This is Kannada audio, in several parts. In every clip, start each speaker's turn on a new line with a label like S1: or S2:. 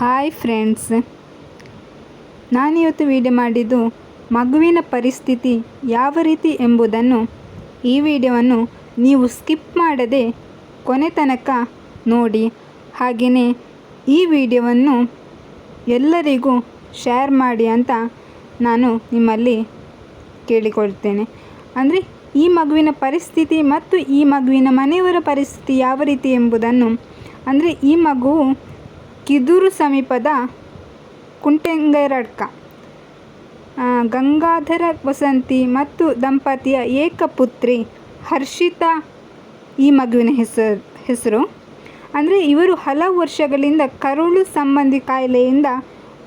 S1: Hi friends. ನಾನಿವತ್ತು ವಿಡಿಯೋ ಮಾಡಿದ್ದು ಮಗುವಿನ ಪರಿಸ್ಥಿತಿ ಯಾವ ರೀತಿ ಎಂಬುದನ್ನು ಈ ವಿಡಿಯೋವನ್ನು ನೀವು ಸ್ಕಿಪ್ ಮಾಡದೆ ಕೊನೆ ತನಕ ನೋಡಿ. ಹಾಗೆಯೇ ಈ ವಿಡಿಯೋವನ್ನು ಎಲ್ಲರಿಗೂ ಶೇರ್ ಮಾಡಿ ಅಂತ ನಾನು ನಿಮ್ಮಲ್ಲಿ ಕೇಳಿಕೊಳ್ತೇನೆ. ಅಂದರೆ ಈ ಮಗುವಿನ ಪರಿಸ್ಥಿತಿ ಮತ್ತು ಈ ಮಗುವಿನ ಮನೆಯವರ ಪರಿಸ್ಥಿತಿ ಯಾವ ರೀತಿ ಎಂಬುದನ್ನು, ಅಂದರೆ ಈ ಮಗುವು ಕಿದೂರು ಸಮೀಪದ ಕುಂಟೆಂಗರಡ್ಕ ಗಂಗಾಧರ ವಸಂತಿ ಮತ್ತು ದಂಪತಿಯ ಏಕಪುತ್ರಿ ಹರ್ಷಿತಾ ಈ ಮಗುವಿನ ಹೆಸರು ಹೆಸರು. ಅಂದರೆ ಇವರು ಹಲವು ವರ್ಷಗಳಿಂದ ಕರುಳು ಸಂಬಂಧಿ ಕಾಯಿಲೆಯಿಂದ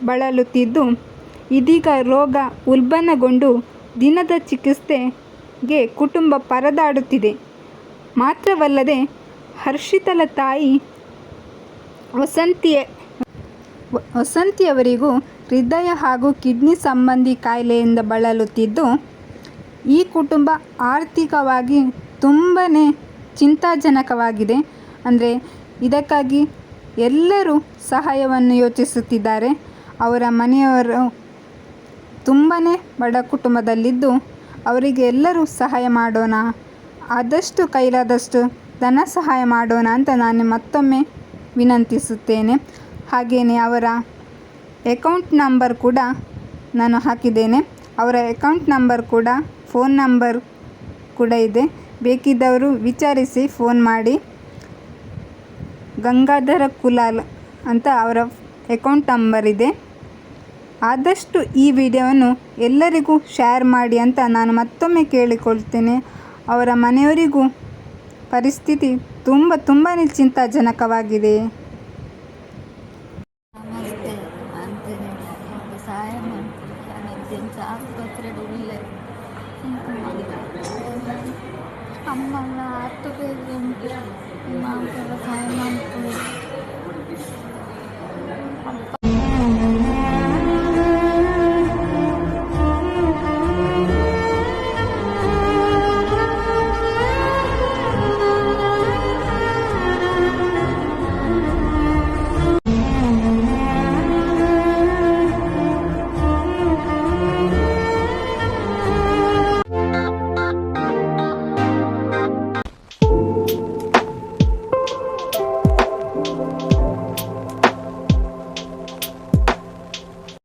S1: ಬಳಲುತ್ತಿದ್ದು, ಇದೀಗ ರೋಗ ಉಲ್ಬಣಗೊಂಡು ದಿನದ ಚಿಕಿತ್ಸೆಗೆ ಕುಟುಂಬ ಪರದಾಡುತ್ತಿದೆ. ಮಾತ್ರವಲ್ಲದೆ ಹರ್ಷಿತಲ ತಾಯಿ ವಸಂತಿಯ, ವಸಂತಿಯವರಿಗೂ ಹೃದಯ ಹಾಗೂ ಕಿಡ್ನಿ ಸಂಬಂಧಿ ಕಾಯಿಲೆಯಿಂದ ಬಳಲುತ್ತಿದ್ದು, ಈ ಕುಟುಂಬ ಆರ್ಥಿಕವಾಗಿ ತುಂಬಾ ಚಿಂತಾಜನಕವಾಗಿದೆ. ಅಂದರೆ ಇದಕ್ಕಾಗಿ ಎಲ್ಲರೂ ಸಹಾಯವನ್ನು ಯೋಚಿಸುತ್ತಿದ್ದಾರೆ. ಅವರ ಮನೆಯವರು ತುಂಬಾ ಬಡ ಕುಟುಂಬದಲ್ಲಿದ್ದು, ಅವರಿಗೆ ಎಲ್ಲರೂ ಸಹಾಯ ಮಾಡೋಣ, ಆದಷ್ಟು ಕೈಲಾದಷ್ಟು ಧನ ಸಹಾಯ ಮಾಡೋಣ ಅಂತ ನಾನು ಮತ್ತೊಮ್ಮೆ ವಿನಂತಿಸುತ್ತೇನೆ. ಹಾಗೆಯೇ ಅವರ ಅಕೌಂಟ್ ನಂಬರ್ ಕೂಡ ನಾನು ಹಾಕಿದ್ದೇನೆ. ಅವರ ಅಕೌಂಟ್ ನಂಬರ್ ಕೂಡ ಫೋನ್ ನಂಬರ್ ಕೂಡ ಇದೆ. ಬೇಕಿದ್ದವರು ವಿಚಾರಿಸಿ ಫೋನ್ ಮಾಡಿ. ಗಂಗಾಧರ ಕುಲಾಲ್ ಅಂತ ಅವರ ಅಕೌಂಟ್ ನಂಬರ್ ಇದೆ. ಆದಷ್ಟು ಈ ವಿಡಿಯೋವನ್ನು ಎಲ್ಲರಿಗೂ ಶೇರ್ ಮಾಡಿ ಅಂತ ನಾನು ಮತ್ತೊಮ್ಮೆ ಕೇಳಿಕೊಳ್ತೇನೆ. ಅವರ ಮನೆಯವರಿಗೂ ಪರಿಸ್ಥಿತಿ ತುಂಬ ತುಂಬಾ ಚಿಂತಾಜನಕವಾಗಿದೆ.
S2: ನಮಸ್ತೆ ಸಹಾಯ ಒಳ್ಳೆ ಅಮ್ಮನ ಸಹಾಯ